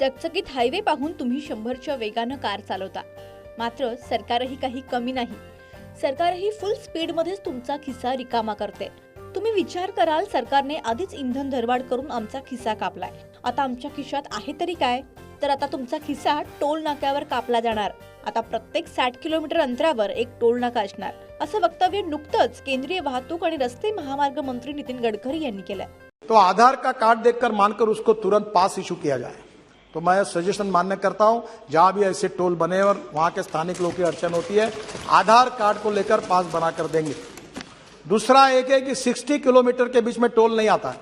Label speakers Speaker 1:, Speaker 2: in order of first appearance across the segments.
Speaker 1: चकचकीत हायवे पाहून तुम्ही शंभरच्या वेगानं कार चालवता. मात्र सरकारही काही कमी नाही. सरकारही फुल स्पीडमध्येच तुमचा खिस्सा रिकामा करते. तुम्ही विचार कराल सरकारने आधीच इंधन दरवाढ करून आमचा खिस्सा कापलाय. आता आमच्या खिशात आहे तरी काय? तर आता तुमचा खिस्सा टोल नाक्यावर कापला जाणार. आता प्रत्येक साठ किलोमीटर अंतरावर एक टोल नाका असणार. असं वक्तव्य नुकतंच केंद्रीय वाहतूक आणि रस्ते महामार्ग मंत्री नितीन गडकरी यांनी केलं
Speaker 2: तो आधार का कार्ड देखकर मानकर उसको तुरंत पास इशू किया जाए? तो मैं सजेशन मान्य करता हूँ, जहाँ भी ऐसे टोल बने और वहाँ के स्थानिक लोगों की अड़चन होती है, आधार कार्ड को लेकर पास बना कर देंगे। दूसरा एक है कि 60 किलोमीटर के बीच में टोल नहीं आता है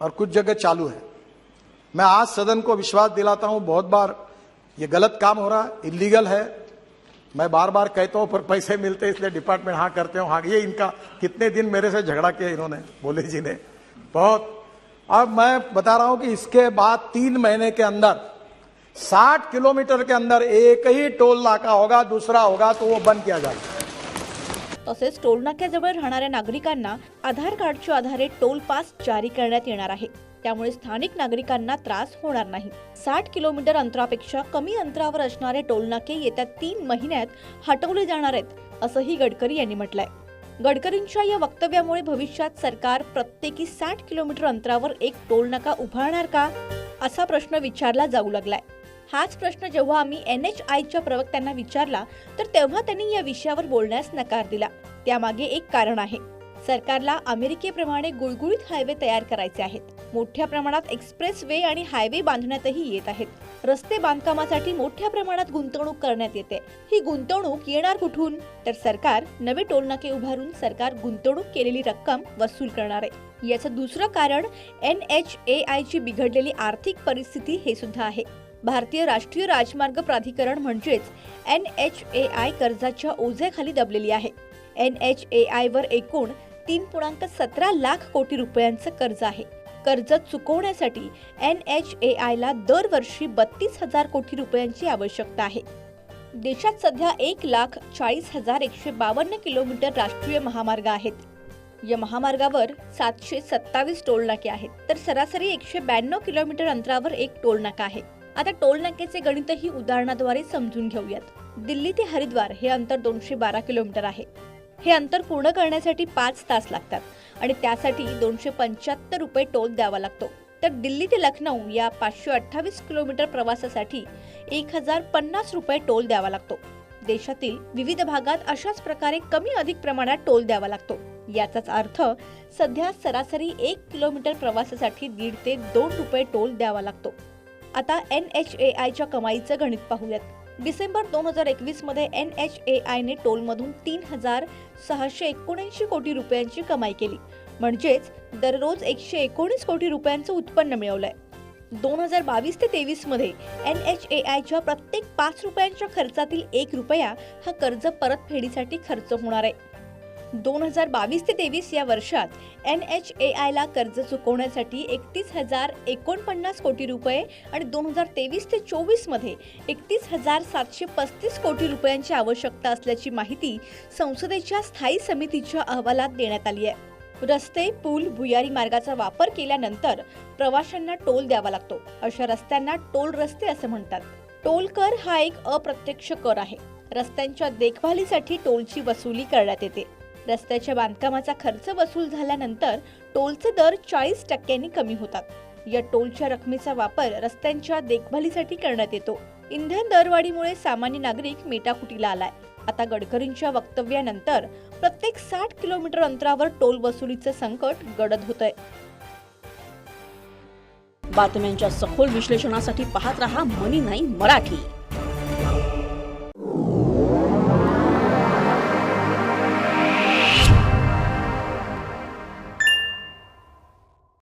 Speaker 2: और कुछ जगह चालू है। मैं आज सदन को विश्वास दिलाता हूँ, बहुत बार ये गलत काम हो रहा है इलीगल है। मैं बार बार कहता हूँ, पर पैसे मिलते इसलिए डिपार्टमेंट हाँ करते हो हाँ ये इनका, कितने दिन मेरे से झगड़ा किया इन्होंने, बोले जी ने। बहुत अब मैं बता रहा हूं कि इसके बाद तीन महीने के अंदर 60 किलोमीटर के अंदर एक ही टोल नाका होगा दूसरा होगा तो वो बंद किया जाएगा।
Speaker 1: तसेच टोल नाक्याजवळ राहणाऱ्या नागरिकांना आधार कार्डच्या आधारे टोल पास जारी करण्यात येणार आहे. त्यामुळे स्थानिक नागरिकांना त्रास होणार नाही. साठ किलोमीटर अंतरापेक्षा कमी अंतरावर असणारे टोल नाके येत्या तीन महिन्यात हटवले जाणार आहेत असंही गडकरी यांनी म्हटलंय. गडकरींच्या या वक्तव्यामुळे भविष्यात सरकार प्रत्येकी साठ किलोमीटर अंतरावर एक टोल नाका उभारणार का असा प्रश्न विचारला जाऊ लागलाय. हाच प्रश्न जेव्हा आम्ही एन एच आयच्या प्रवक्त्यांना विचारला तर तेव्हा त्यांनी या विषयावर बोलण्यास नकार दिला. त्यामागे एक कारण आहे. सरकारला अमेरिकेप्रमाणे गुळगुळीत हायवे तयार करायचे आहेत. मोठ्या प्रमाणात एक्सप्रेस वे आणि हायवे बांधण्यातही येत आहेत. रस्ते बांधकामासाठी मोठ्या प्रमाणात गुंतवणूक करण्यात येते. ही गुंतवणूक येणार कुठून? तर सरकार नवे टोलनाके उभारून सरकार गुंतवणूक केलेली रक्कम वसूल करणार आहे. याचं दुसरं कारण एन एच ए आयची बिघडलेली आर्थिक परिस्थिती हे सुद्धा आहे. भारतीय राष्ट्रीय राजमार्ग प्राधिकरण म्हणजेच एन एच ए आय कर्जाच्या ओझ्याखाली दबलेली आहे. एन एच ए आय वर एकूण तीन पूर्णांक सतरा लाख कोटी रुपयांचं कर्ज आहे. कर्ज चुकवण्यासाठी एन एच ए आयला दरवर्षी बत्तीस हजार कोटी रुपयांची आवश्यकता आहे. देशात सध्या एक लाख चाळीस हजार एकशे बावन्न किलोमीटर राष्ट्रीय महामार्ग आहेत. या महामार्गावर सातशे सत्तावीस टोलनाके आहेत. तर सरासरी एकशे ब्याण्णव किलोमीटर अंतरावर एक टोलनाका आहे. आता टोलनाक्याचे गणितही उदाहरणाद्वारे समजून घेऊयात. दिल्ली ते हरिद्वार हे अंतर दोनशे बारा किलोमीटर आहे. हे अंतर पूर्ण करण्यासाठी पाच तास लागतात आणि त्यासाठी दोनशे पंच्याहत्तर रुपये टोल द्यावा लागतो. तर दिल्ली ते लखनौ या पाचशे अठ्ठावीस किलोमीटर प्रवासासाठी एक हजार पन्नास रुपये टोल द्यावा लागतो. देशातील विविध भागात अशाच प्रकारे कमी अधिक प्रमाणात टोल द्यावा लागतो. याचाच अर्थ सध्या सरासरी एक किलोमीटर प्रवासासाठी दीड ते दोन रुपये टोल द्यावा लागतो. आता एन एच ए आयच्या कमाईचं गणित पाहूयात. डिसेंबर दोन हजार एकवीसमध्ये एन एच ए आयने टोलमधून तीन हजार सहाशे एकोणऐंशी कोटी रुपयांची कमाई केली. म्हणजेच दररोज एकशे एकोणीस कोटी रुपयांचं उत्पन्न मिळवलंय. दोन हजार बावीस ते तेवीसमध्ये एन एच ए आयच्या प्रत्येक पाच रुपयांच्या खर्चातील एक रुपया हा कर्ज परतफेडीसाठी खर्च होणार आहे. दोन हजार बावीस ते तेवीस या वर्षात एन एच ए आयला कर्ज चुकवण्यासाठी एकतीस हजार एकोणपन्नास कोटी रुपये आणि दोन हजार तेवीस ते चोवीसमध्ये एकतीस हजार सातशे पस्तीस कोटी रुपयांची आवश्यकता असल्याची माहिती संसदेच्या स्थायी समितीच्या अहवालात देण्यात आली आहे. रस्ते पूल भुयारी मार्गाचा वापर केल्यानंतर प्रवाशांना टोल द्यावा लागतो. अशा रस्त्यांना टोल रस्ते असं म्हणतात. टोल कर हा एक अप्रत्यक्ष कर आहे. रस्त्यांच्या देखभालीसाठी टोलची वसुली करण्यात येते. रस्त्याच्या बांधकामाचा खर्च वसूल झाल्यानंतर टोलचे दर चाळीस टक्क्यांनी कमी होतात. या टोलच्या रकमेचा वापर रस्त्यांच्या देखभालीसाठी करण्यात येतो. इंधन दरवाढीमुळे सामान्य नागरिक मेटाकुटीला आलाय. आता गडकरींच्या वक्तव्यानंतर प्रत्येक साठ किलोमीटर अंतरावर टोल वसुलीचं संकट गडद होत आहे
Speaker 3: बातम्यांच्या सखोल विश्लेषणासाठी पाहत रहा मनी नाही मराठी.